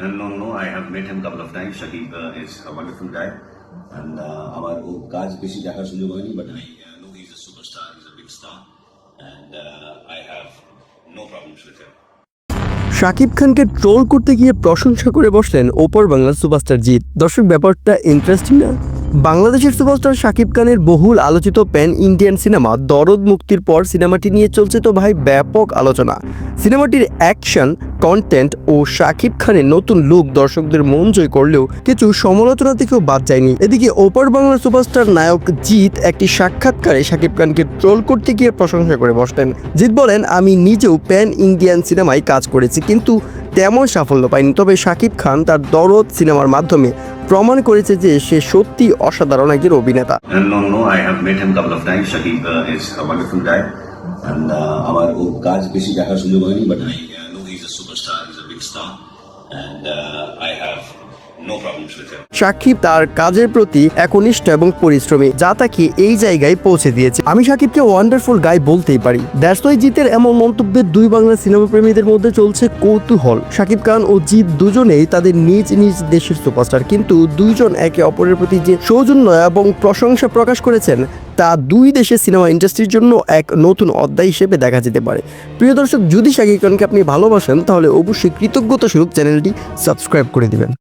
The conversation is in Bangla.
Uh, no, no, I have met him a couple of times. Shakib uh, is a wonderful guy. And আমার ও কাজ বেশি দেখার সুযোগ হয়নি but I know he is a superstar is a big star and I have no problems with him Shakib খানকে ট্রোল করতে গিয়ে প্রশংসা করে বসলেন ওপর বাংলার সুপারস্টার জিৎ। দর্শক ব্যাপারটা ইন্টারেস্টিং না? বাংলাদেশের সুপারস্টার শাকিব খানের বহুল আলোচিত প্যান ইন্ডিয়ান সিনেমা দরদ মুক্তির পর সিনেমাটি নিয়ে চলছে তো ভাই ব্যাপক আলোচনা। সিনেমাটির অ্যাকশন কন্টেন্ট ও শাকিব খানের নতুন লুক দর্শকদের মন জয় করলেও কিছু সমালোচনা থেকেও বাদ যায়নি। এদিকে ওপার বাংলার সুপারস্টার নায়ক জিৎ একটি সাক্ষাৎকারে শাকিব খানকে ট্রোল করতে গিয়ে প্রশংসা করে বসলেন। জিৎ বলেন আমি নিজেও প্যান ইন্ডিয়ান সিনেমায় কাজ করেছি কিন্তু তেমন সাফল্য পাইনি। তবে শাকিব খান তার দরদ সিনেমার মাধ্যমে প্রমাণ করেছে যে সে সত্যি অসাধারণ একজন অভিনেতা। Uh, uh, আমার কাজ বেশি দেখার সুযোগ হয়নি but a superstar is a big star and I have no problems Sakib তার কাজের প্রতি একনিষ্ঠ এবং পরিশ্রমী, যা তাকে এই জায়গায় পৌঁছে দিয়েছে। আমি সাকিবকে ওয়ান্ডারফুল গাই বলতেই পারি। ওয়াই জিতের এমন মন্তব্যের দুই বাংলা সিনেমা প্রেমীদের মধ্যে চলছে কৌতূহল। সাকিব খান ও জিৎ দুজনেই তাদের নিজ নিজ দেশের সুপারস্টার কিন্তু দুইজন একে অপরের প্রতি যে সৌজন্য এবং প্রশংসা প্রকাশ করেছেন তা দুই দেশের সিনেমা ইন্ডাস্ট্রির জন্য এক নতুন অধ্যায় হিসেবে দেখা যেতে পারে। প্রিয় দর্শক, যদি শাকিব খানকে আপনি ভালোবাসেন, তাহলে অবশ্যই কৃতজ্ঞতা স্বরূপ চ্যানেলটি সাবস্ক্রাইব করে দিবেন।